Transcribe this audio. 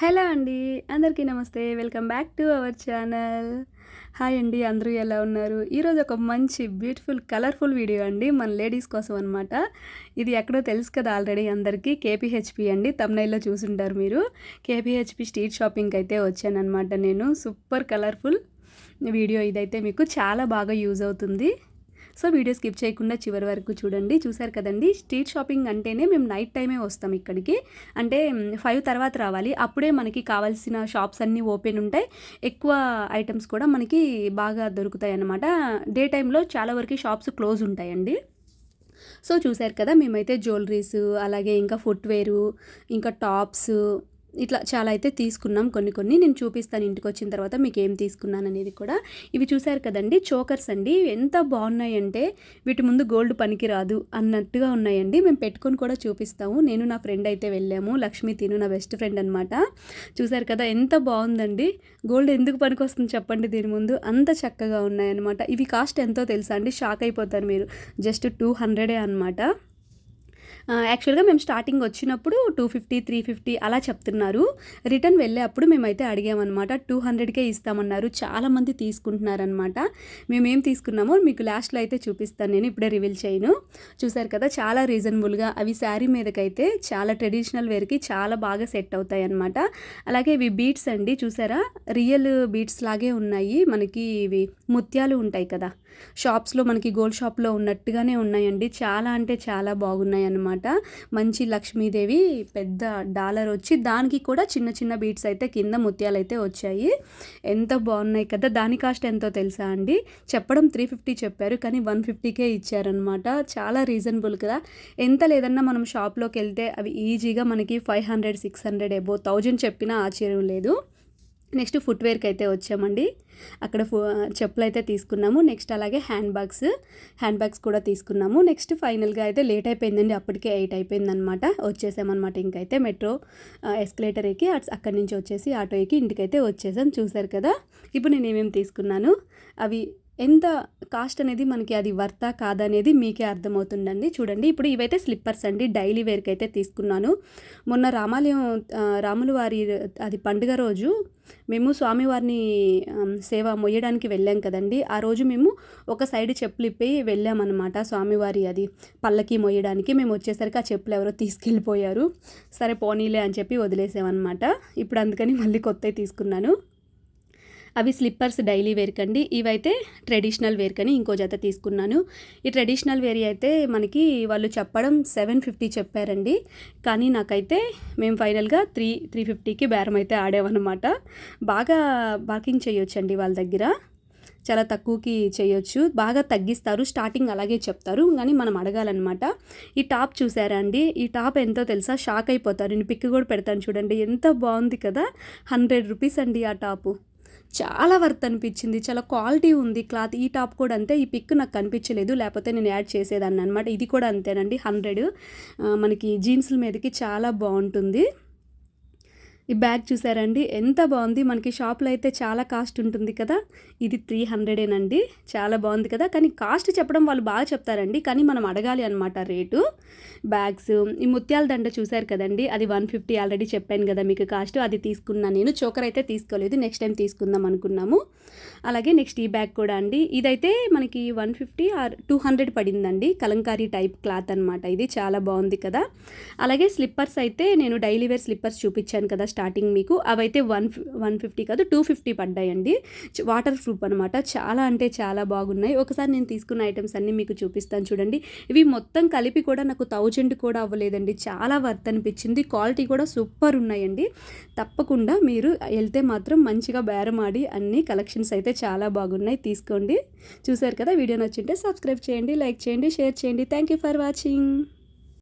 Hello అండి అందరికీ నమస్తే. Welcome back to our channel. Hi అండి అందరూ ఎలా ఉన్నారు? ఈరోజు ఒక మంచి బ్యూటిఫుల్ కలర్ఫుల్ వీడియో అండి. మన లేడీస్ కోసం అనమాట ఇది ఎక్కడో తెలుసు కదా ఆల్రెడీ అందరికీ. కేపీహెచ్పి అండి. తమ్నైల్లో చూసుంటారు మీరు. కేపీహెచ్పి స్ట్రీట్ షాపింగ్కి అయితే వచ్చానమాట నేను. సూపర్ కలర్ఫుల్ వీడియో ఇదైతే మీకు చాలా బాగా యూజ్ అవుతుంది. సో వీడియో స్కిప్ చేయకుండా చివరి వరకు చూడండి. చూసారు కదండి? స్ట్రీట్ షాపింగ్ అంటేనే మేము నైట్ టైమే వస్తాం ఇక్కడికి. అంటే ఫైవ్ తర్వాత రావాలి. అప్పుడే మనకి కావాల్సిన షాప్స్ అన్నీ ఓపెన్ ఉంటాయి. ఎక్కువ ఐటమ్స్ కూడా మనకి బాగా దొరుకుతాయి అన్నమాట. డే టైంలో చాలా వరకు షాప్స్ క్లోజ్ ఉంటాయండి. సో చూసారు కదా మేమైతే జ్యువెలరీస్ అలాగే ఇంకా ఫుట్వేరు ఇంకా టాప్స్ ఇట్లా చాలా అయితే తీసుకున్నాం కొన్ని కొన్ని. నేను చూపిస్తాను ఇంటికి వచ్చిన తర్వాత మీకు ఏం తీసుకున్నాను అనేది కూడా. ఇవి చూశారు కదండి చోకర్స్ అండి. ఎంత బాగున్నాయంటే వీటి ముందు గోల్డ్ పనికి రాదు అన్నట్టుగా ఉన్నాయండి. మేము పెట్టుకొని కూడా చూపిస్తాము. నేను నా ఫ్రెండ్ అయితే వెళ్ళాము. లక్ష్మి తిను నా బెస్ట్ ఫ్రెండ్ అనమాట చూశారు కదా ఎంత బాగుందండి. గోల్డ్ ఎందుకు పనికి వస్తుంది చెప్పండి దీని ముందు. అంత చక్కగా ఉన్నాయన్నమాట. ఇవి కాస్ట్ ఎంతో తెలుసా అండి? షాక్ అయిపోతారు మీరు. జస్ట్ టూ హండ్రెడే అనమాట యాక్చువల్గా మేము స్టార్టింగ్ వచ్చినప్పుడు టూ ఫిఫ్టీ త్రీ ఫిఫ్టీ అలా చెప్తున్నారు. రిటర్న్ వెళ్ళేటప్పుడు మేమైతే అడిగామన్నమాట టూ హండ్రెడ్కే ఇస్తామన్నారు. చాలామంది తీసుకుంటున్నారనమాట మేమేం తీసుకున్నామో మీకు లాస్ట్లో అయితే చూపిస్తాను నేను ఇప్పుడే రివీల్ చేయను. చూసారు కదా చాలా రీజనబుల్గా అవి శారీ మీదకైతే చాలా ట్రెడిషనల్ వేర్కి చాలా బాగా సెట్ అవుతాయి అనమాట అలాగే ఇవి బీట్స్ అండి చూసారా? రియల్ బీట్స్ లాగే ఉన్నాయి. మనకి ఇవి ముత్యాలు ఉంటాయి కదా. షాప్స్లో మనకి గోల్డ్ షాప్లో ఉన్నట్టుగానే ఉన్నాయండి. చాలా అంటే చాలా బాగున్నాయి అన్నమాట మంచి లక్ష్మీదేవి పెద్ద డాలర్ వచ్చి దానికి కూడా చిన్న చిన్న బీట్స్ అయితే కింద ముత్యాలు అయితే వచ్చాయి. ఎంత బాగున్నాయి కదా దాని కాస్ట్ ఎంతో తెలుసా అండి? చెప్పడం త్రీ ఫిఫ్టీ చెప్పారు కానీ వన్ ఫిఫ్టీకే ఇచ్చారనమాట చాలా రీజనబుల్ కదా. ఎంత లేదన్నా మనం షాప్లోకి వెళ్తే అవి ఈజీగా మనకి five hundred six hundred above thousand చెప్పినా ఆశ్చర్యం లేదు. నెక్స్ట్ ఫుట్వేర్కి అయితే వచ్చామండి. అక్కడ ఫు చెప్పులు అయితే తీసుకున్నాము. నెక్స్ట్ అలాగే హ్యాండ్ బ్యాగ్స్ హ్యాండ్ బ్యాగ్స్ కూడా తీసుకున్నాము. నెక్స్ట్ ఫైనల్గా అయితే లేట్ అయిపోయిందండి. అప్పటికే ఎయిట్ అయిపోయిందనమాట వచ్చేసామన్నమాట ఇంకైతే మెట్రో ఎస్కలేటర్ ఎక్కి అక్కడి నుంచి వచ్చేసి ఆటో ఎక్కి ఇంటికైతే వచ్చేసాం. చూసారు కదా? ఇప్పుడు నేను ఏమేమి తీసుకున్నాను? అవి ఎంత కాస్ట్ అనేది మనకి అది వర్తా కాదనేది మీకే అర్థమవుతుందండి. చూడండి ఇప్పుడు ఇవైతే స్లిప్పర్స్ అండి. డైలీ వేర్కి అయితే తీసుకున్నాను. మొన్న రామాలయం రాముల వారి అది పండుగ రోజు మేము స్వామివారిని సేవ మొయ్యడానికి వెళ్ళాం కదండి. ఆ రోజు మేము ఒక సైడ్ చెప్పులు ఇప్పి వెళ్ళామన్నమాట స్వామివారి అది పల్లకి మొయ్యడానికి. మేము వచ్చేసరికి ఆ చెప్పులు ఎవరో తీసుకెళ్ళిపోయారు. సరే పోనీలే అని చెప్పి వదిలేసామన్నమాట. ఇప్పుడు అందుకని మళ్ళీ కొత్తవి తీసుకున్నాను. అవి స్లిప్పర్స్ డైలీ వేర్ కండి. ఇవైతే ట్రెడిషనల్ వేర్ కని ఇంకో జత తీసుకున్నాను. ఈ ట్రెడిషనల్ వేర్ అయితే మనకి వాళ్ళు చెప్పడం సెవెన్ ఫిఫ్టీ చెప్పారండి. కానీ నాకైతే మేము ఫైనల్గా త్రీ త్రీ ఫిఫ్టీకి బేరం అయితే ఆడేవన్నమాట బాగా బార్కింగ్ చేయొచ్చండి వాళ్ళ దగ్గర. చాలా తక్కువకి చేయొచ్చు. బాగా తగ్గిస్తారు. స్టార్టింగ్ అలాగే చెప్తారు. కానీ మనం అడగాలన్నమాట. ఈ టాప్ చూసారా అండి? ఈ టాప్ ఎంతో తెలుసా? షాక్ అయిపోతారు. నేను పిక్ కూడా పెడతాను చూడండి. ఎంత బాగుంది కదా? హండ్రెడ్ రూపీస్ అండి ఆ టాపు. చాలా వర్త్ అనిపించింది. చాలా క్వాలిటీ ఉంది. క్లాత్ ఈ టాప్ కూడా అంతే. ఈ పిక్ నాకు కనిపించలేదు. లేకపోతే నేను యాడ్ చేసేదాన్ని అనమాట ఇది కూడా అంతేనండి. హండ్రెడ్. మనకి జీన్స్ల మీదకి చాలా బాగుంటుంది. ఈ బ్యాగ్ చూసారండి? ఎంత బాగుంది? మనకి షాప్లో అయితే చాలా కాస్ట్ ఉంటుంది కదా? ఇది త్రీ హండ్రెడేనండి చాలా బాగుంది కదా? కానీ కాస్ట్ చెప్పడం వాళ్ళు బాగా చెప్తారండి. కానీ మనం అడగాలి అనమాట రేటు. బ్యాగ్స్ ఈ ముత్యాల దండ చూశారు కదండి? అది వన్ ఫిఫ్టీ ఆల్రెడీ చెప్పాను కదా మీకు కాస్ట్. అది తీసుకున్నాను నేను. చోకర్ అయితే తీసుకోలేదు. నెక్స్ట్ టైం తీసుకుందాం అనుకున్నాము. అలాగే నెక్స్ట్ ఈ బ్యాగ్ కూడా అండి. ఇదైతే మనకి one fifty or two hundred పడిందండి. కలంకారీ టైప్ క్లాత్ అనమాట ఇది చాలా బాగుంది కదా? అలాగే స్లిప్పర్స్ అయితే నేను డైలీ వేర్ స్లిప్పర్స్ చూపించాను కదా స్టార్టింగ్ మీకు అవైతే వన్ వన్ ఫిఫ్టీ కాదు టూ ఫిఫ్టీ పడ్డాయండి. వాటర్ ప్రూఫ్ అనమాట చాలా అంటే చాలా బాగున్నాయి. ఒకసారి నేను తీసుకున్న ఐటమ్స్ అన్నీ మీకు చూపిస్తాను చూడండి. ఇవి మొత్తం కలిపి కూడా నాకు థౌజండ్ కూడా అవ్వలేదండి. చాలా వర్త్ అనిపించింది. క్వాలిటీ కూడా సూపర్ ఉన్నాయండి. తప్పకుండా మీరు వెళ్తే మాత్రం మంచిగా బేరమాడి అన్ని కలెక్షన్స్ అయితే చాలా బాగున్నాయి. తీసుకోండి. చూసారు కదా వీడియో నచ్చింటే సబ్స్క్రైబ్ చేయండి లైక్ చేయండి షేర్ చేయండి. Thank you for watching